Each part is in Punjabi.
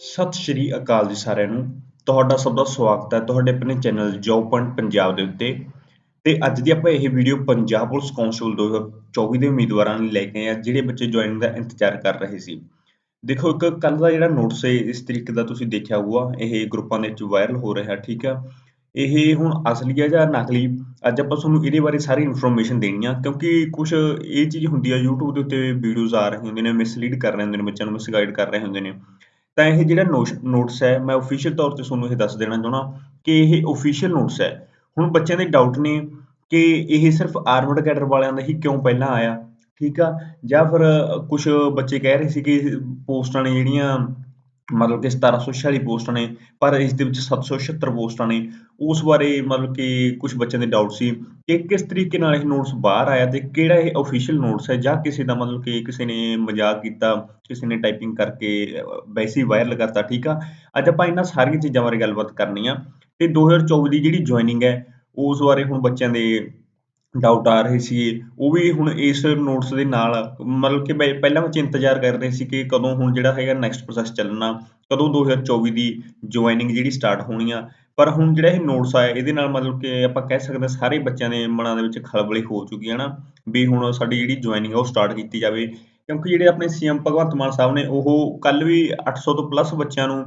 ਸਤਿ ਸ਼੍ਰੀ ਅਕਾਲ ਜੀ ਸਾਰਿਆਂ ਨੂੰ। ਤੁਹਾਡਾ ਸਭ ਦਾ ਸਵਾਗਤ ਹੈ ਤੁਹਾਡੇ ਆਪਣੇ ਚੈਨਲ ਜੌਬ ਪੁਆਇੰਟ ਪੰਜਾਬ ਦੇ ਉੱਤੇ। ਤੇ ਅੱਜ ਦੀ ਆਪਾਂ ਇਹ ਵੀਡੀਓ ਪੰਜਾਬ ਪੁਲਿਸ ਕਾਂਸਟੇਬਲ 2024 ਦੇ ਉਮੀਦਵਾਰਾਂ ਲਈ ਲੈ ਕੇ ਆਏ ਹਾਂ, ਜਿਹੜੇ ਬੱਚੇ ਜੁਆਇਨਿੰਗ ਦਾ ਇੰਤਜ਼ਾਰ ਕਰ ਰਹੇ ਸੀ। ਦੇਖੋ ਇੱਕ ਕੱਲ ਦਾ ਜਿਹੜਾ ਨੋਟਿਸ ਹੈ, ਇਸ ਤਰੀਕੇ ਦਾ ਤੁਸੀਂ ਦੇਖਿਆ ਹੋਊਗਾ, ਇਹ ਗਰੁੱਪਾਂ ਦੇ ਵਿੱਚ ਵਾਇਰਲ ਹੋ ਰਿਹਾ, ਠੀਕ ਆ। ਇਹ ਹੁਣ ਅਸਲੀ ਹੈ ਜਾਂ ਨਕਲੀ? ਅੱਜ ਆਪਾਂ ਤੁਹਾਨੂੰ ਇਹਦੇ ਬਾਰੇ ਸਾਰੀ ਇਨਫੋਰਮੇਸ਼ਨ ਦੇਣੀ ਆ, ਕਿਉਂਕਿ ਕੁਝ ਇਹ ਚੀਜ਼ ਹੁੰਦੀ ਆ, YouTube ਦੇ ਉੱਤੇ ਵੀਡੀਓਜ਼ ਆ ਰਹੇ ਹੁੰਦੇ ਨੇ ਮਿਸਲੀਡ ਕਰ ਰਹੇ ਹੁੰਦੇ ਨੇ, ਬੱਚਿਆਂ ਨੂੰ ਮਿਸਗਾਈਡ ਕਰ ਰਹੇ ਹੁੰਦੇ ਨੇ। ਤਾਂ ਇਹ ਜਿਹੜਾ ਨੋਟਸ ਹੈ, ਮੈਂ ਅਫੀਸ਼ੀਅਲ ਤੌਰ ਤੇ ਤੁਹਾਨੂੰ ਇਹ ਦੱਸ ਦੇਣਾ ਚਾਹੁੰਦਾ ਕਿ ਇਹ ਅਫੀਸ਼ੀਅਲ ਨੋਟਸ ਹੈ। ਹੁਣ ਬੱਚਿਆਂ ਦੇ ਡਾਊਟ ਨੇ ਕਿ ਇਹ ਸਿਰਫ ਆਰਮਡ ਕੈਡਰ ਵਾਲਿਆਂ ਦਾ ਹੀ ਕਿਉਂ ਪਹਿਲਾਂ ਆਇਆ, ਠੀਕ ਆ? ਜਾਂ ਫਿਰ ਕੁਝ ਬੱਚੇ ਕਹਿ ਰਹੇ ਸੀ ਕਿ ਪੋਸਟਾਂ ਨੇ ਜਿਹੜੀਆਂ ਮਤਲਬ ਕਿ 1746 ਪੋਸਟਾਂ ਨੇ, ਪਰ ਇਸ ਦੇ ਵਿੱਚ 776 ਪੋਸਟਾਂ ਨੇ। ਉਸ ਬਾਰੇ ਮਤਲਬ ਕਿ ਕੁਝ ਬੱਚਿਆਂ ਦੇ ਡਾਊਟ ਸੀ ਕਿ ਕਿਸ ਤਰੀਕੇ ਨਾਲ ਇਹ ਨੋਟਸ ਬਾਹਰ ਆਇਆ ਤੇ ਕਿਹੜਾ ਇਹ ਅਫੀਸ਼ੀਅਲ ਨੋਟਸ ਹੈ, ਜਾਂ ਕਿਸੇ ਦਾ ਮਤਲਬ ਕਿ ਕਿਸੇ ਨੇ ਮਜ਼ਾਕ ਕੀਤਾ, ਕਿਸੇ ਨੇ ਟਾਈਪਿੰਗ ਕਰਕੇ ਵੈਸੇ ਹੀ ਵਾਇਰਲ ਕਰਤਾ, ਠੀਕ ਆ? ਅੱਜ ਆਪਾਂ ਇਹਨਾਂ ਸਾਰੀਆਂ ਚੀਜ਼ਾਂ ਬਾਰੇ ਗੱਲਬਾਤ ਕਰਨੀ ਆ। ਤੇ 2024 ਦੀ ਜਿਹੜੀ ਜੁਆਇਨਿੰਗ ਹੈ, ਉਸ ਬਾਰੇ ਹੁਣ ਬੱਚਿਆਂ ਦੇ ਡਾਊਟ ਆ ਰਹੇ ਸੀਗੇ। ਉਹ ਵੀ ਹੁਣ ਇਸ ਨੋਟਸ ਦੇ ਨਾਲ, ਮਤਲਬ ਕਿ ਪਹਿਲਾਂ ਵਿੱਚ ਇੰਤਜ਼ਾਰ ਕਰ ਰਹੇ ਸੀ ਕਿ ਕਦੋਂ ਹੁਣ ਜਿਹੜਾ ਹੈਗਾ ਨੈਕਸਟ ਪ੍ਰੋਸੈਸ ਚੱਲਣਾ, ਕਦੋਂ 2024 ਦੀ ਜੁਆਇਨਿੰਗ ਜਿਹੜੀ ਸਟਾਰਟ ਹੋਣੀ ਆ। ਪਰ ਹੁਣ ਜਿਹੜਾ ਇਹ ਨੋਟਸ ਆਇਆ, ਇਹਦੇ ਨਾਲ ਮਤਲਬ ਕਿ ਆਪਾਂ ਕਹਿ ਸਕਦੇ ਹਾਂ ਸਾਰੇ ਬੱਚਿਆਂ ਦੇ ਮਨਾਂ ਦੇ ਵਿੱਚ ਖਲਬਲੀ ਹੋ ਚੁੱਕੀ ਹੈ ਨਾ, ਵੀ ਹੁਣ ਸਾਡੀ ਜਿਹੜੀ ਜੁਆਇਨਿੰਗ ਆ ਉਹ ਸਟਾਰਟ ਕੀਤੀ ਜਾਵੇ। ਕਿਉਂਕਿ ਜਿਹੜੇ ਆਪਣੇ ਸੀਐਮ ਭਗਵੰਤ ਮਾਨ ਸਾਹਿਬ ਨੇ, ਉਹ ਕੱਲ ਵੀ 800 ਤੋਂ ਪਲੱਸ ਬੱਚਿਆਂ ਨੂੰ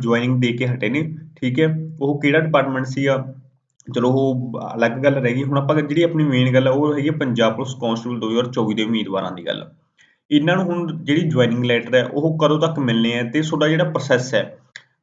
ਜੁਆਇਨਿੰਗ ਦੇ ਕੇ ਹਟੇ ਨੇ, ਠੀਕ ਹੈ। ਉਹ ਕਿਹੜਾ ਡਿਪਾਰਟਮੈਂਟ ਸੀਗਾ? ਚਲੋ ਉਹ ਅਲੱਗ ਗੱਲ ਰਹਿ ਗਈ। ਹੁਣ ਆਪਾਂ ਜਿਹੜੀ ਆਪਣੀ ਮੇਨ ਗੱਲ ਹੈ ਉਹ ਹੈਗੀ ਪੰਜਾਬ ਪੁਲਿਸ ਕਾਂਸਟੇਬਲ 2024 ਦੇ ਉਮੀਦਵਾਰਾਂ ਦੀ ਗੱਲ। ਇਹਨਾਂ ਨੂੰ ਹੁਣ ਜਿਹੜੀ ਜੁਆਇਨਿੰਗ ਲੈਟਰ ਹੈ ਉਹ ਕਦੋਂ ਤੱਕ ਮਿਲਨੇ ਆ ਤੇ ਤੁਹਾਡਾ ਜਿਹੜਾ ਪ੍ਰੋਸੈਸ ਹੈ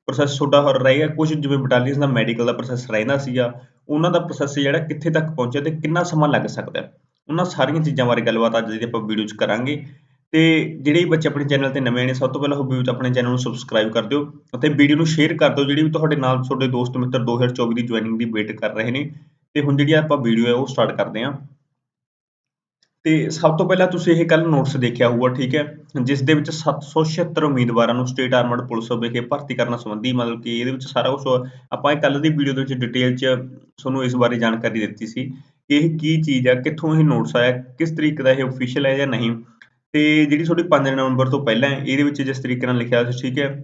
ਪ੍ਰੋਸੈਸ ਤੁਹਾਡਾ ਹੋਰ ਰਹੇਗਾ? ਕੁਝ ਜਿਵੇਂ ਬਟਾਲੀਅਨਸ ਦਾ ਮੈਡੀਕਲ ਦਾ ਪ੍ਰੋਸੈਸ ਰਹਿੰਦਾ ਸੀਗਾ, ਉਹਨਾਂ ਦਾ ਪ੍ਰੋਸੈਸ ਜਿਹੜਾ ਕਿੱਥੇ ਤੱਕ ਪਹੁੰਚਿਆ ਤੇ ਕਿੰਨਾ ਸਮਾਂ ਲੱਗ ਸਕਦਾ ਹੈ? ਉਹਨਾਂ ਸਾਰੀਆਂ ਚੀਜ਼ਾਂ ਬਾਰੇ ਗੱਲਬਾਤ ਅੱਜ ਦੀ ਆਪਾਂ ਵੀਡੀਓ 'ਚ ਕਰਾਂਗੇ। ਤੇ ਜਿਹੜੇ ਬੱਚੇ ਆਪਣੇ ਚੈਨਲ ਤੇ ਨਵੇਂ ਨੇ, ਸਭ ਤੋਂ ਪਹਿਲਾਂ ਉਹ ਵੀਡੀਓ ਆਪਣੇ ਚੈਨਲ ਨੂੰ ਸਬਸਕ੍ਰਾਈਬ ਕਰ ਦਿਓ ਅਤੇ ਵੀਡੀਓ ਨੂੰ ਸ਼ੇਅਰ ਕਰ ਦਿਓ ਜਿਹੜੀ ਵੀ ਤੁਹਾਡੇ ਨਾਲ ਤੁਹਾਡੇ ਦੋਸਤ ਮਿੱਤਰ 2024 ਦੀ ਜੁਆਇਨਿੰਗ ਦੀ ਵੇਟ ਕਰ ਰਹੇ ਨੇ ਤੇ ਹੁਣ ਜਿਹੜੀ ਆਪਾਂ ਵੀਡੀਓ ਹੈ ਉਹ ਸਟਾਰਟ ਕਰਦੇ ਹਾਂ। ਤੇ ਸਭ ਤੋਂ ਪਹਿਲਾਂ ਤੁਸੀਂ ਇਹ ਕੱਲ ਨੋਟਸ ਦੇਖਿਆ ਹੋਊਗਾ, ਠੀਕ ਹੈ? ਜਿਸ ਦੇ ਵਿੱਚ 776 ਉਮੀਦਵਾਰਾਂ ਨੂੰ ਸਟੇਟ ਆਰਮਡ ਪੁਲਿਸ ਵਿਖੇ ਭਰਤੀ ਕਰਨ ਸੰਬੰਧੀ ਮਤਲਬ ਕਿ ਇਹਦੇ ਵਿੱਚ ਸਾਰਾ ਕੁਝ ਆਪਾਂ ਇਹ ਕੱਲ ਦੀ ਵੀਡੀਓ ਦੇ ਵਿੱਚ ਡਿਟੇਲ 'ਚ ਤੁਹਾਨੂੰ ਇਸ ਬਾਰੇ ਜਾਣਕਾਰੀ ਦਿੱਤੀ ਸੀ ਕਿ ਇਹ ਕੀ ਚੀਜ਼ ਆ, ਕਿੱਥੋਂ ਇਹ ਨੋਟਸ ਆਇਆ, ਕਿਸ ਤਰੀਕੇ ਦਾ ਇਹ ਅਫੀਸ਼ੀਅਲ ਹੈ ਜਾਂ ਨਹੀਂ। ਤੇ ਜਿਹੜੀ ਤੁਹਾਡੀ 5 ਨਵੰਬਰ ਤੋਂ ਪਹਿਲਾਂ ਇਹਦੇ ਵਿੱਚ ਜਿਸ ਤਰੀਕੇ ਨਾਲ ਲਿਖਿਆ ਸੀ ਠੀਕ ਹੈ?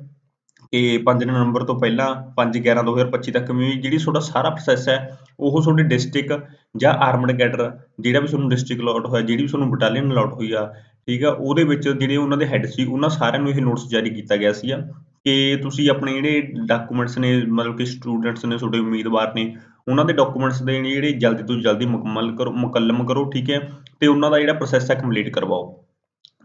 ਕਿ 5 ਨਵੰਬਰ ਤੋਂ ਪਹਿਲਾਂ 5 11 2025 ਤੱਕ ਵੀ ਜਿਹੜੀ ਤੁਹਾਡਾ ਸਾਰਾ ਪ੍ਰੋਸੈਸ ਹੈ, ਉਹ ਤੁਹਾਡੇ ਡਿਸਟ੍ਰਿਕਟ ਜਾਂ ਆਰਮਡ ਕੈਡਰ ਜਿਹੜਾ ਵੀ ਤੁਹਾਨੂੰ ਡਿਸਟ੍ਰਿਕਟ ਅਲਾਟ ਹੋਇਆ, ਜਿਹੜੀ ਵੀ ਤੁਹਾਨੂੰ ਬਟਾਲੀਅਨ ਅਲਾਟ ਹੋਈ ਆ, ਠੀਕ ਆ, ਉਹਦੇ ਵਿੱਚ ਜਿਹੜੇ ਉਹਨਾਂ ਦੇ ਹੈੱਡ ਸੀ, ਉਹਨਾਂ ਸਾਰਿਆਂ ਨੂੰ ਇਹ ਨੋਟਿਸ ਜਾਰੀ ਕੀਤਾ ਗਿਆ ਸੀਗਾ ਕਿ ਤੁਸੀਂ ਆਪਣੇ ਜਿਹੜੇ ਡਾਕੂਮੈਂਟਸ ਨੇ, ਮਤਲਬ ਕਿ ਸਟੂਡੈਂਟਸ ਨੇ, ਤੁਹਾਡੇ ਉਮੀਦਵਾਰ ਨੇ, ਉਹਨਾਂ ਦੇ ਡਾਕੂਮੈਂਟਸ ਦੇ ਜਿਹੜੇ ਜਲਦੀ ਤੋਂ ਜਲਦੀ ਮੁਕੰਮਲ ਕਰੋ, ਮੁਕੱਲਮ ਕਰੋ, ਠੀਕ ਹੈ? ਤੇ ਉਹਨਾਂ ਦਾ ਜਿਹੜਾ ਪ੍ਰੋਸੈਸ ਹੈ ਕੰਪਲੀਟ ਕਰਵਾਓ।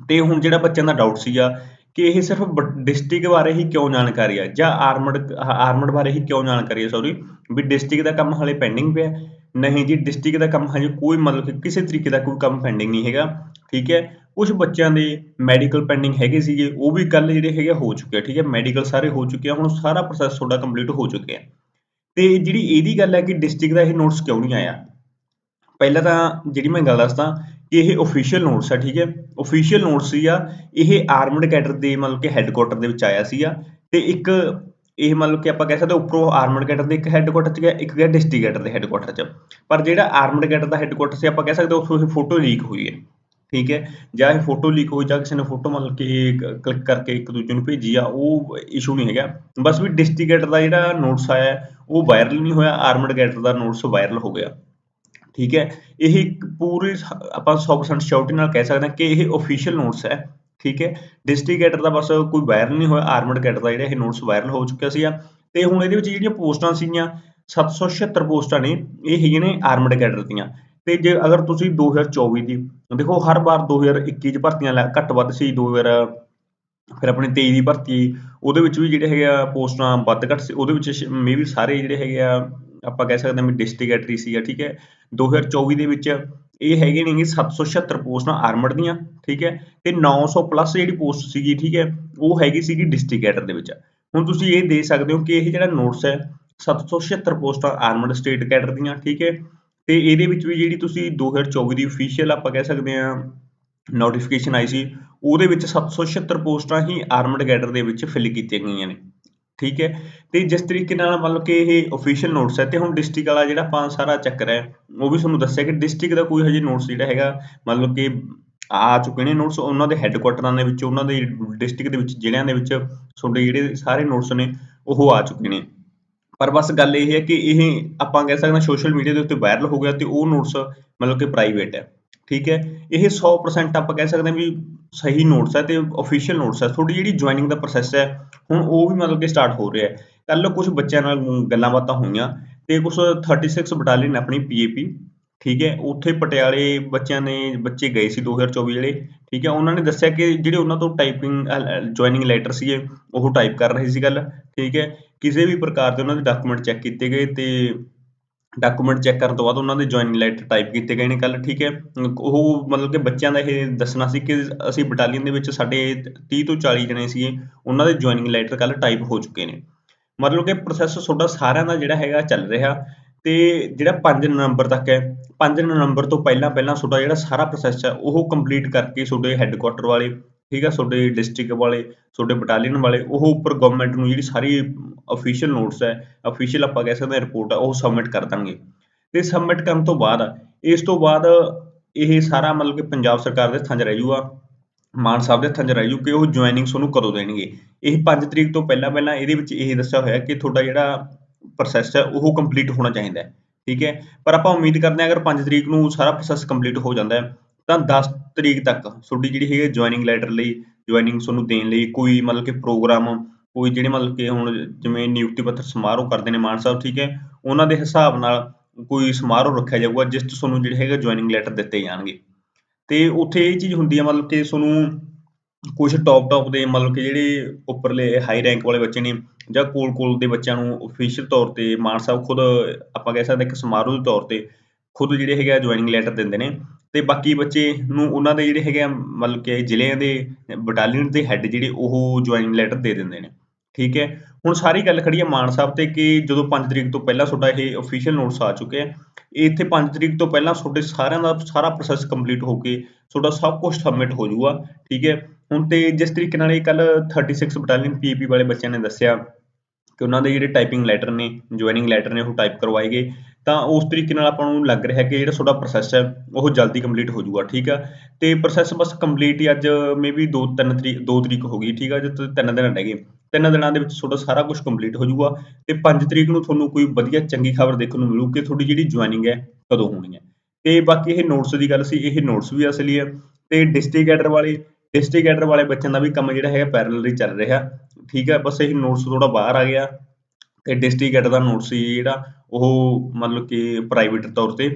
ਤੇ ਹੁਣ ਜਿਹੜਾ ਬੱਚਿਆਂ ਦਾ ਡਾਊਟ ਸੀਗਾ ਕਿ ਇਹ ਸਿਰਫ ਡਿਸਟ੍ਰਿਕਟ ਬਾਰੇ ਹੀ ਕਿਉਂ ਜਾਣਕਾਰੀ ਹੈ ਜਾਂ ਆਰਮਡ ਆਰਮਡ ਬਾਰੇ ਹੀ ਕਿਉਂ ਜਾਣਕਾਰੀ ਹੈ ਸੌਰੀ ਵੀ ਡਿਸਟ੍ਰਿਕਟ ਦਾ ਕੰਮ ਹਲੇ ਪੈਂਡਿੰਗ ਪਿਆ, ਨਹੀਂ ਜੀ ਡਿਸਟ੍ਰਿਕਟ ਦਾ ਕੰਮ ਹਜੇ ਕੋਈ ਮਤਲਬ ਕਿ ਕਿਸੇ ਤਰੀਕੇ ਦਾ ਕੋਈ ਕੰਮ ਪੈਂਡਿੰਗ ਨਹੀਂ ਹੈਗਾ, ਠੀਕ ਹੈ? ਕੁਝ ਬੱਚਿਆਂ ਦੇ ਮੈਡੀਕਲ ਪੈਂਡਿੰਗ ਹੈਗੇ ਸੀਗੇ, ਉਹ ਵੀ ਕੱਲ ਜਿਹੜੇ ਹੈਗੇ ਹੋ ਚੁੱਕੇ ਆ, ਠੀਕ ਹੈ? ਮੈਡੀਕਲ ਸਾਰੇ ਹੋ ਚੁੱਕੇ ਆ, ਹੁਣ ਸਾਰਾ ਪ੍ਰੋਸੈਸ ਤੁਹਾਡਾ ਕੰਪਲੀਟ ਹੋ ਚੁੱਕਿਆ। ਤੇ ਜਿਹੜੀ ਇਹਦੀ ਗੱਲ ਹੈ ਕਿ ਡਿਸਟ੍ਰਿਕਟ ਦਾ ਇਹ ਨੋਟਿਸ ਕਿਉਂ ਨਹੀਂ ਆਇਆ? ਪਹਿਲਾਂ ਤਾਂ ਜਿਹੜੀ ਮੈਂ ਗੱਲ ਦੱਸਦਾ ਇਹ ਅਫੀਸ਼ੀਅਲ ਨੋਟਸ ਆ, ਠੀਕ ਹੈ? ਅਫੀਸ਼ੀਅਲ ਨੋਟਿਸ ਸੀਗਾ ਇਹ ਆਰਮਡ ਕੈਡਰ ਦੇ ਮਤਲਬ ਕਿ ਹੈੱਡਕੁਆਟਰ ਦੇ ਵਿੱਚ ਆਇਆ ਸੀਗਾ ਤੇ ਇੱਕ ਇਹ ਮਤਲਬ ਕਿ ਆਪਾਂ ਕਹਿ ਸਕਦੇ ਉੱਪਰੋਂ ਆਰਮਡ ਕੈਡਰ ਦੇ ਇੱਕ ਹੈੱਡਕੁਆਟਰ 'ਚ ਗਿਆ, ਇੱਕ ਗਿਆ ਡਿਸਟ੍ਰਿਕਟ ਕੈਡਰ ਦੇ ਹੈੱਡਕੁਆਟਰ 'ਚ। ਪਰ ਜਿਹੜਾ ਆਰਮਡ ਕੈਡਰ ਦਾ ਹੈੱਡਕੁਆਟਰ ਸੀ, ਆਪਾਂ ਕਹਿ ਸਕਦੇ ਉੱਥੋਂ ਇਹ ਫੋਟੋ ਲੀਕ ਹੋਈ ਹੈ, ਠੀਕ ਹੈ? ਜਾਂ ਇਹ ਫੋਟੋ ਲੀਕ ਹੋਈ ਜਾਂ ਕਿਸੇ ਨੇ ਫੋਟੋ ਮਤਲਬ ਕਿ ਕਲਿੱਕ ਕਰਕੇ ਇੱਕ ਦੂਜੇ ਨੂੰ ਭੇਜੀ ਆ, ਉਹ ਇਸ਼ੂ ਨਹੀਂ ਹੈਗਾ। ਬਸ ਵੀ ਡਿਸਟ੍ਰਿਕਟ ਕੈਡਰ ਦਾ ਜਿਹੜਾ ਨੋਟਸ ਆਇਆ, ਉਹ ਵਾਇਰਲ ਨਹੀਂ ਹੋਇਆ ਆਰਮਡ ਕੈਡਰ ਦਾ ਨੋਟਸ ਵਾਇਰਲ ਹੋ ਗਿਆ। ਠੀਕ ਹੈ? ਇਹ ਪੂਰੀ ਆਪਾਂ 100% ਸ਼ੋਰਟੀ ਨਾਲ ਕਹਿ ਸਕਦੇ ਹਾਂ ਕਿ ਇਹ ਅਫੀਸ਼ੀਅਲ ਨੋਟਸ ਹੈ, ਠੀਕ ਹੈ? ਡਿਸਟ੍ਰਿਕਟ ਕੈਡਰ ਦਾ ਬਸ ਕੋਈ ਵਾਇਰਲ ਨਹੀਂ ਹੋਇਆ ਆਰਮਡ ਕੈਡਰ ਦਾ ਜਿਹੜਾ ਇਹ ਨੋਟਸ ਵਾਇਰਲ ਹੋ ਚੁੱਕਿਆ ਸੀਗਾ। ਤੇ ਹੁਣ ਇਹਦੇ ਵਿੱਚ ਜਿਹੜੀਆਂ ਪੋਸਟਾਂ ਸੀਗੀਆਂ 776 ਪੋਸਟਾਂ ਨੇ, ਇਹ ਹੈਗੀਆਂ ਨੇ ਆਰਮਡ ਕੈਡਰ ਦੀਆਂ। ਤੇ ਜੇ ਅਗਰ ਤੁਸੀਂ 2024 ਦੀ, ਦੇਖੋ ਹਰ ਵਾਰ 2021 ਚ ਭਰਤੀਆਂ ਘੱਟ ਵੱਧ ਸੀ 2000 ਫਿਰ ਆਪਣੀ 23 ਦੀ ਭਰਤੀ, ਉਹਦੇ ਵਿੱਚ ਵੀ ਜਿਹੜੇ ਹੈਗੇ ਆ ਪੋਸਟਾਂ ਵੱਧ ਘੱਟ ਸੀ, ਉਹਦੇ ਵਿੱਚ ਮੇਬੀ ਸਾਰੇ ਜਿਹੜੇ ਹੈਗੇ ਆ ਆਪਾਂ ਕਹਿ ਸਕਦੇ ਹਾਂ ਵੀ ਡਿਸਟ੍ਰਿਕਟ ਐਟਰੀ ਸੀਗਾ ਠੀਕ ਹੈ। 2024 ਦੇ ਵਿੱਚ ਇਹ ਹੈਗੇ ਨੇ 776 ਪੋਸਟਾਂ ਆਰਮਡ ਦੀਆਂ, ਠੀਕ ਹੈ। ਤੇ 900 ਪਲੱਸ ਜਿਹੜੀ ਪੋਸਟ ਸੀਗੀ, ਠੀਕ ਹੈ, ਉਹ ਹੈਗੀ ਸੀਗੀ ਡਿਸਟ੍ਰਿਕਟ ਕੈਡਰ ਦੇ ਵਿੱਚ। ਹੁਣ ਤੁਸੀਂ ਇਹ ਦੇ ਸਕਦੇ ਹੋ ਕਿ ਇਹ ਜਿਹੜਾ ਨੋਟਸ ਹੈ 776 ਪੋਸਟਾਂ ਆਰਮਡ ਸਟੇਟ ਕੈਡਰ ਦੀਆਂ, ਠੀਕ ਹੈ। ਤੇ ਇਹਦੇ ਵਿੱਚ ਵੀ ਜਿਹੜੀ ਤੁਸੀਂ 2024 ਦੀ ਅਫੀਸ਼ੀਅਲ ਆਪਾਂ ਕਹਿ ਸਕਦੇ ਹਾਂ ਨੋਟੀਫਿਕੇਸ਼ਨ ਆਈ ਸੀ, ਉਹਦੇ ਵਿੱਚ 776 ਪੋਸਟਾਂ ਹੀ ਆਰਮਡ ਕੈਡਰ ਦੇ ਵਿੱਚ ਫਿਲ ਕੀਤੀਆਂ ਗਈਆਂ ਨੇ। ਠੀਕ ਹੈ। ਤੇ ਜਿਸ ਤਰੀਕੇ ਨਾਲ ਮਤਲਬ ਕਿ ਇਹ ਅਫੀਸ਼ੀਅਲ ਨੋਟਸ ਹੈ ਤੇ ਹੁਣ ਡਿਸਟ੍ਰਿਕਟ ਵਾਲਾ ਜਿਹੜਾ ਆਪਾਂ ਸਾਰਾ ਚੱਕਰ ਹੈ, ਉਹ ਵੀ ਤੁਹਾਨੂੰ ਦੱਸਿਆ ਕਿ ਡਿਸਟ੍ਰਿਕਟ ਦਾ ਕੋਈ ਹਜੇ ਨੋਟਸ ਜਿਹੜਾ ਹੈਗਾ, ਮਤਲਬ ਕਿ ਆ ਚੁੱਕੇ ਨੇ ਨੋਟਸ ਉਹਨਾਂ ਦੇ ਹੈੱਡਕੁਆਟਰਾਂ ਦੇ ਵਿੱਚ, ਉਹਨਾਂ ਦੇ ਡਿਸਟ੍ਰਿਕਟ ਦੇ ਵਿੱਚ, ਜ਼ਿਲ੍ਹਿਆਂ ਦੇ ਵਿੱਚ ਤੁਹਾਡੇ ਜਿਹੜੇ ਸਾਰੇ ਨੋਟਸ ਨੇ, ਉਹ ਆ ਚੁੱਕੇ ਨੇ। ਪਰ ਬਸ ਗੱਲ ਇਹ ਹੈ ਕਿ ਇਹ ਆਪਾਂ ਕਹਿ ਸਕਦੇ ਹਾਂ ਸੋਸ਼ਲ ਮੀਡੀਆ ਦੇ ਉੱਤੇ ਵਾਇਰਲ ਹੋ ਗਿਆ ਤੇ ਉਹ ਨੋਟਸ ਮਤਲਬ ਕਿ ਪ੍ਰਾਈਵੇਟ ਹੈ। ਠੀਕ ਹੈ, ਇਹ 100% ਆਪਾਂ ਕਹਿ ਸਕਦੇ ਹਾਂ ਵੀ ਸਹੀ ਨੋਟਸ ਹੈ ਤੇ ਅਫੀਸ਼ੀਅਲ ਨੋਟਸ ਹੈ, ਤੁਹਾਡੀ ਜਿਹੜੀ ਜੁਆਇਨਿੰਗ ਦਾ ਪ੍ਰੋਸੈਸ ਹੈ, ਹੁਣ ਉਹ ਵੀ ਮਤਲਬ ਕਿ ਸਟਾਰਟ ਹੋ ਰਿਹਾ ਹੈ। ਕੱਲ ਕੁਝ ਬੱਚਿਆਂ ਨਾਲ ਗੱਲਾਂ ਬਾਤਾਂ ਹੋਈਆਂ ਤੇ ਕੁਝ 36 ਬਟਾਲੀਅਨ ਆਪਣੀ ਪੀਏਪੀ ਠੀਕ ਹੈ, ਉੱਥੇ ਪਟਿਆਲੇ ਬੱਚਿਆਂ ਨੇ, ਬੱਚੇ ਗਏ ਸੀ 2024 ਜਿਹੜੇ, ਠੀਕ ਹੈ, ਉਹਨਾਂ ਨੇ ਦੱਸਿਆ ਕਿ ਜਿਹੜੇ ਉਹਨਾਂ ਤੋਂ ਟਾਈਪਿੰਗ ਜੁਆਇਨਿੰਗ ਲੈਟਰ ਸੀਗੇ, ਉਹ ਟਾਈਪ ਕਰ ਰਹੇ ਸੀ ਗੱਲ ਠੀਕ ਹੈ, ਕਿਸੇ ਵੀ ਪ੍ਰਕਾਰ ਦੇ ਉਹਨਾਂ ਦੇ ਡਾਕੂਮੈਂਟ ਚੈੱਕ ਕੀਤੇ ਗਏ ਤੇ ਡਾਕੂਮੈਂਟ ਚੈੱਕ ਕਰਨ ਤੋਂ ਬਾਅਦ ਉਹਨਾਂ ਦੇ ਜੁਆਇਨਿੰਗ ਲੈਟਰ ਟਾਈਪ ਕੀਤੇ ਗਏ ਨੇ ਕੱਲ੍ਹ, ਠੀਕ ਹੈ? ਉਹ ਮਤਲਬ ਕਿ ਬੱਚਿਆਂ ਦਾ ਇਹ ਦੱਸਣਾ ਸੀ ਕਿ ਅਸੀਂ ਬਟਾਲੀਅਨ ਦੇ ਵਿੱਚ ਸਾਡੇ ਤੀਹ ਤੋਂ 40 ਜਣੇ ਸੀਗੇ, ਉਹਨਾਂ ਦੇ ਜੁਆਇਨਿੰਗ ਲੈਟਰ ਕੱਲ੍ਹ ਟਾਈਪ ਹੋ ਚੁੱਕੇ ਨੇ। ਮਤਲਬ ਕਿ ਪ੍ਰੋਸੈਸ ਤੁਹਾਡਾ ਸਾਰਿਆਂ ਦਾ ਜਿਹੜਾ ਹੈਗਾ ਚੱਲ ਰਿਹਾ ਤੇ ਜਿਹੜਾ 5 ਨਵੰਬਰ ਤੱਕ ਹੈ 5 ਨਵੰਬਰ ਤੋਂ ਪਹਿਲਾਂ ਪਹਿਲਾਂ ਤੁਹਾਡਾ ਜਿਹੜਾ ਸਾਰਾ ਪ੍ਰੋਸੈਸ ਹੈ, ਉਹ ਕੰਪਲੀਟ ਕਰਕੇ ਤੁਹਾਡੇ ਹੈੱਡਕੁਆਟਰ ਵਾਲੇ ਠੀਕ ਆ, ਤੁਹਾਡੇ ਡਿਸਟ੍ਰਿਕਟ ਵਾਲੇ, ਤੁਹਾਡੇ ਬਟਾਲੀਅਨ ਵਾਲੇ, ਉਹ ਉੱਪਰ ਗਵਰਨਮੈਂਟ ਨੂੰ ਜਿਹੜੀ ਸਾਰੀ ਅਫੀਸ਼ੀਅਲ ਨੋਟਸ ਹੈ ਅਫੀਸ਼ੀਅਲ ਆਪਾਂ ਕਹਿ ਸਕਦੇ ਹਾਂ ਰਿਪੋਰਟ ਆ, ਉਹ ਸਬਮਿਟ ਕਰ ਦਾਂਗੇ ਤੇ ਸਬਮਿਟ ਕਰਨ ਤੋਂ ਬਾਅਦ, ਇਸ ਤੋਂ ਬਾਅਦ ਇਹ ਸਾਰਾ ਮਤਲਬ ਕਿ ਪੰਜਾਬ ਸਰਕਾਰ ਦੇ ਹੱਥਾਂ 'ਚ ਰਹਿ ਜੂਗਾ, ਮਾਨ ਸਾਹਿਬ ਦੇ ਹੱਥਾਂ 'ਚ ਰਹਿ ਜੂ ਕਿ ਉਹ ਜੁਆਇਨਿੰਗ ਤੁਹਾਨੂੰ ਕਦੋਂ ਦੇਣਗੇ। ਇਹ 5 ਤਰੀਕ ਤੋਂ ਪਹਿਲਾਂ ਪਹਿਲਾਂ ਇਹਦੇ ਵਿੱਚ ਇਹ ਦੱਸਿਆ ਹੋਇਆ ਕਿ ਤੁਹਾਡਾ ਜਿਹੜਾ ਪ੍ਰੋਸੈਸ ਹੈ, ਉਹ ਕੰਪਲੀਟ ਹੋਣਾ ਚਾਹੀਦਾ ਹੈ, ਠੀਕ ਹੈ? ਪਰ ਆਪਾਂ ਉਮੀਦ ਕਰਦੇ ਹਾਂ ਅਗਰ 5 ਤਰੀਕ ਨੂੰ ਸਾਰਾ ਪ੍ਰੋਸੈਸ ਕੰਪਲੀਟ ਹੋ ਜਾਂਦਾ ਹੈ ਤਾਂ 10 ਤਰੀਕ ਤੱਕ ਤੁਹਾਡੀ ਜਿਹੜੀ ਹੈਗੀ ਜੁਆਇਨਿੰਗ ਲੈਟਰ ਲਈ ਜੁਆਇਨਿੰਗ ਤੁਹਾਨੂੰ ਦੇਣ ਲਈ ਕੋਈ ਮਤਲਬ ਕਿ ਪ੍ਰੋਗਰਾਮ ਕੋਈ ਜਿਹੜੇ ਮਤਲਬ ਕਿ ਹੁਣ ਜਿਵੇਂ ਨਿਯੁਕਤੀ ਪੱਤਰ ਸਮਾਰੋਹ ਕਰਦੇ ਨੇ ਮਾਨ ਸਾਹਿਬ, ਠੀਕ ਹੈ, ਉਹਨਾਂ ਦੇ ਹਿਸਾਬ ਨਾਲ ਕੋਈ ਸਮਾਰੋਹ ਰੱਖਿਆ ਜਾਊਗਾ ਜਿਸ 'ਚ ਤੁਹਾਨੂੰ ਜਿਹੜੇ ਹੈਗੇ ਜੁਆਇਨਿੰਗ ਲੈਟਰ ਦਿੱਤੇ ਜਾਣਗੇ। ਤੇ ਉੱਥੇ ਇਹ ਚੀਜ਼ ਹੁੰਦੀ ਹੈ ਮਤਲਬ ਕਿ ਤੁਹਾਨੂੰ ਕੁਝ ਟੌਪ ਟੌਪ ਦੇ ਮਤਲਬ ਕਿ ਜਿਹੜੇ ਉੱਪਰਲੇ ਹਾਈ ਰੈਂਕ ਵਾਲੇ ਬੱਚੇ ਨੇ ਜਾਂ ਕੋਲ ਕੋਲ ਦੇ ਬੱਚਿਆਂ ਨੂੰ ਅਫੀਸ਼ੀਅਲ ਤੌਰ ਤੇ ਮਾਨ ਸਾਹਿਬ ਖੁਦ ਆਪਾਂ ਕਹਿ ਸਕਦੇ ਇੱਕ ਸਮਾਰੋਹ ਦੇ ਤੌਰ ਤੇ ਖੁਦ ਜਿਹੜੇ ਹੈਗੇ ਜੁਆਇਨਿੰਗ ਲੈਟਰ ਦਿੰਦੇ ਨੇ ਅਤੇ ਬਾਕੀ ਬੱਚੇ ਨੂੰ ਉਹਨਾਂ ਦੇ ਜਿਹੜੇ ਹੈਗੇ ਆ ਮਤਲਬ ਕਿ ਜ਼ਿਲ੍ਹਿਆਂ ਦੇ ਬਟਾਲੀਅਨ ਦੇ ਹੈੱਡ ਜਿਹੜੇ ਉਹ ਜੁਆਇਨਿੰਗ ਲੈਟਰ ਦੇ ਦਿੰਦੇ ਨੇ, ਠੀਕ ਹੈ? ਹੁਣ ਸਾਰੀ ਗੱਲ ਖੜੀ ਹੈ ਮਾਨ ਸਾਹਿਬ ਤੇ ਕਿ ਜਦੋਂ 5 ਤਰੀਕ ਤੋਂ ਪਹਿਲਾਂ ਤੁਹਾਡਾ ਇਹ ਅਫੀਸ਼ੀਅਲ ਨੋਟਿਸ ਆ ਚੁੱਕਿਆ ਆ ਇੱਥੇ 5 ਤਰੀਕ ਤੋਂ ਪਹਿਲਾਂ ਤੁਹਾਡੇ ਸਾਰਿਆਂ ਦਾ ਸਾਰਾ ਪ੍ਰੋਸੈਸ ਕੰਪਲੀਟ ਹੋ ਕੇ ਤੁਹਾਡਾ ਸਭ ਕੁਝ ਸਬਮਿਟ ਹੋ ਜਾਊਗਾ, ਠੀਕ ਹੈ? ਹੁਣ ਤੇ ਜਿਸ ਤਰੀਕੇ ਨਾਲ ਇਹ ਕੱਲ 36 ਬਟਾਲੀਅਨ ਪੀਪੀ ਵਾਲੇ ਬੱਚਿਆਂ ਨੇ ਦੱਸਿਆ ਕਿ ਉਹਨਾਂ ਦੇ ਜਿਹੜੇ ਟਾਈਪਿੰਗ ਲੈਟਰ ਨੇ ਜੁਆਇਨਿੰਗ ਲੈਟਰ ਨੇ ਉਹ ਟਾਈਪ ਕਰਵਾਏ ਗਏ ਤਾਂ ਉਸ ਤਰੀਕੇ ਨਾਲ ਆਪਾਂ ਨੂੰ ਲੱਗ ਰਿਹਾ ਕਿ ਜਿਹੜਾ ਤੁਹਾਡਾ ਪ੍ਰੋਸੈਸ ਹੈ, ਉਹ ਜਲਦੀ ਕੰਪਲੀਟ ਹੋ ਜਾਊਗਾ, ਠੀਕ ਆ? ਤੇ ਪ੍ਰੋਸੈਸ ਬਸ ਕੰਪਲੀਟ ਹੀ ਅੱਜ ਮੇਬੀ 2 3 ਤਰੀਕ 2 ਤਰੀਕ ਹੋ ਗਈ, ਠੀਕ ਆ? ਜਦ ਤਿੰਨ ਦਿਨ ਰਹਿ ਗਏ। ਤਿੰਨ ਦਿਨਾਂ ਦੇ ਵਿੱਚ ਤੁਹਾਡਾ ਸਾਰਾ ਕੁਝ ਕੰਪਲੀਟ ਹੋ ਜਾਊਗਾ ਤੇ 5 ਤਰੀਕ ਨੂੰ ਤੁਹਾਨੂੰ ਕੋਈ ਵਧੀਆ ਚੰਗੀ ਖਬਰ ਦੇਖਣ ਨੂੰ ਮਿਲੂ ਕਿ ਤੁਹਾਡੀ ਜਿਹੜੀ ਜੁਆਇਨਿੰਗ ਹੈ, ਕਦੋਂ ਹੋਣੀ ਹੈ। ਤੇ ਬਾਕੀ ਇਹ ਨੋਟਸ ਦੀ ਗੱਲ ਸੀ, ਇਹ ਨੋਟਸ ਵੀ ਅਸਲੀ ਹੈ। ਤੇ ਡਿਸਟ੍ਰਿਕਟ ਐਡਰ ਵਾਲੇ ਡਿਸਟ੍ਰਿਕਟ ਐਡਰ ਵਾਲੇ ਬੱਚਿਆਂ ਦਾ ਵੀ ਕੰਮ ਜਿਹੜਾ ਹੈਗਾ ਪੈਰਲਲ ਚੱਲ ਰਿਹਾ, ਠੀਕ ਹੈ ਬਸ ਇਹ ਨੋਟਸ ਥੋੜਾ ਬਾਹਰ ਆ ਗਿਆ। ਡਿਸਟ੍ਰਿਕਟ ਐਡ ਦਾ ਨੋਟ ਸੀ ਜਿਹੜਾ ਉਹ ਮਤਲਬ ਕਿ ਪ੍ਰਾਈਵੇਟ ਤੌਰ ਤੇ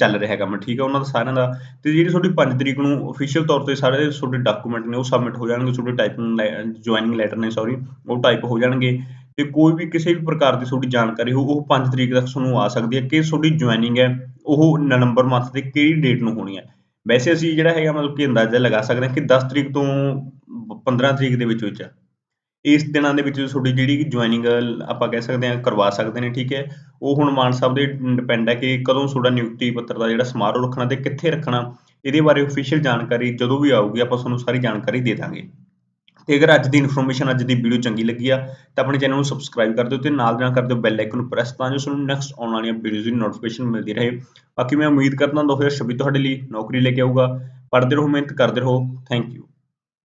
ਚੱਲ ਰਿਹਾ ਕੰਮ ਠੀਕ ਹੈ, ਉਹਨਾਂ ਦਾ ਸਾਰਿਆਂ ਦਾ। ਤੇ ਜਿਹੜੀ ਤੁਹਾਡੀ 5 ਤਰੀਕ ਨੂੰ ਅਫੀਸ਼ੀਅਲ ਤੌਰ ਤੇ ਸਾਰੇ ਤੁਹਾਡੇ ਡਾਕੂਮੈਂਟ ਨੇ ਉਹ ਸਬਮਿਟ ਹੋ ਜਾਣਗੇ, ਤੁਹਾਡੇ ਟਾਈਪਿੰਗ ਜੁਆਇਨਿੰਗ ਲੈਟਰ ਨੇ ਸੌਰੀ ਉਹ ਟਾਈਪ ਹੋ ਜਾਣਗੇ। ਤੇ ਕੋਈ ਵੀ ਕਿਸੇ ਵੀ ਪ੍ਰਕਾਰ ਦੀ ਤੁਹਾਡੀ ਜਾਣਕਾਰੀ ਹੋ, ਉਹ 5 ਤਰੀਕ ਤੱਕ ਤੁਹਾਨੂੰ ਆ ਸਕਦੀ ਹੈ ਕਿ ਤੁਹਾਡੀ ਜੁਆਇਨਿੰਗ ਹੈ, ਉਹ ਨਵੰਬਰ ਮੰਥ ਦੇ ਕਿਹੜੀ ਡੇਟ ਨੂੰ ਹੋਣੀ ਹੈ। ਵੈਸੇ ਅਸੀਂ ਜਿਹੜਾ ਹੈਗਾ ਮਤਲਬ ਕਿ ਅੰਦਾਜ਼ਾ ਲਗਾ ਸਕਦੇ ਹਾਂ ਕਿ 10 ਤਰੀਕ ਤੋਂ 15 ਤਰੀਕ ਦੇ ਵਿੱਚ ਵਿੱਚ ਇਸ ਦਿਨਾਂ ਦੇ ਵਿੱਚ ਤੁਹਾਡੀ ਜਿਹੜੀ ਜੁਆਇਨਿੰਗ ਆਪਾਂ ਕਹਿ ਸਕਦੇ ਹਾਂ, ਕਰਵਾ ਸਕਦੇ ਨੇ, ਠੀਕ ਹੈ? ਉਹ ਹੁਣ ਮਾਨ ਸਾਹਿਬ ਦੇ ਡਿਪੈਂਡ ਹੈ ਕਿ ਕਦੋਂ ਤੁਹਾਡਾ ਨਿਯੁਕਤੀ ਪੱਤਰ ਦਾ ਜਿਹੜਾ ਸਮਾਰੋਹ ਰੱਖਣਾ ਤੇ ਕਿੱਥੇ ਰੱਖਣਾ, ਇਹਦੇ ਬਾਰੇ ਅਫੀਸ਼ੀਅਲ ਜਾਣਕਾਰੀ ਜਦੋਂ ਵੀ ਆਊਗੀ, ਆਪਾਂ ਤੁਹਾਨੂੰ ਸਾਰੀ ਜਾਣਕਾਰੀ ਦੇ ਦਾਂਗੇ। ਤੇ ਅਗਰ ਅੱਜ ਦੀ ਇਨਫੋਰਮੇਸ਼ਨ ਅੱਜ ਦੀ ਵੀਡੀਓ ਚੰਗੀ ਲੱਗੀ ਆ, ਤਾਂ ਆਪਣੇ ਚੈਨਲ ਨੂੰ ਸਬਸਕ੍ਰਾਈਬ ਕਰ ਦਿਓ ਤੇ ਨਾਲ ਦੀ ਨਾਲ ਕਰ ਦਿਓ ਬੈਲ ਆਈਕਨ ਨੂੰ ਪ੍ਰੈਸ ਤਾਂ ਜੋ ਤੁਹਾਨੂੰ ਨੈਕਸਟ ਆਉਣ ਵਾਲੀਆਂ ਵੀਡੀਓਜ਼ ਦੀ ਨੋਟੀਫਿਕੇਸ਼ਨ ਮਿਲਦੀ ਰਹੇ। ਬਾਕੀ ਮੈਂ ਉਮੀਦ ਕਰਦਾ ਹਾਂ 2026 ਤੁਹਾਡੇ ਲਈ ਨੌਕਰੀ ਲੈ ਕੇ ਆਊਗਾ। ਪੜ੍ਹਦੇ ਰਹੋ, ਮਿਹਨਤ ਕਰਦੇ ਰਹੋ। Thank you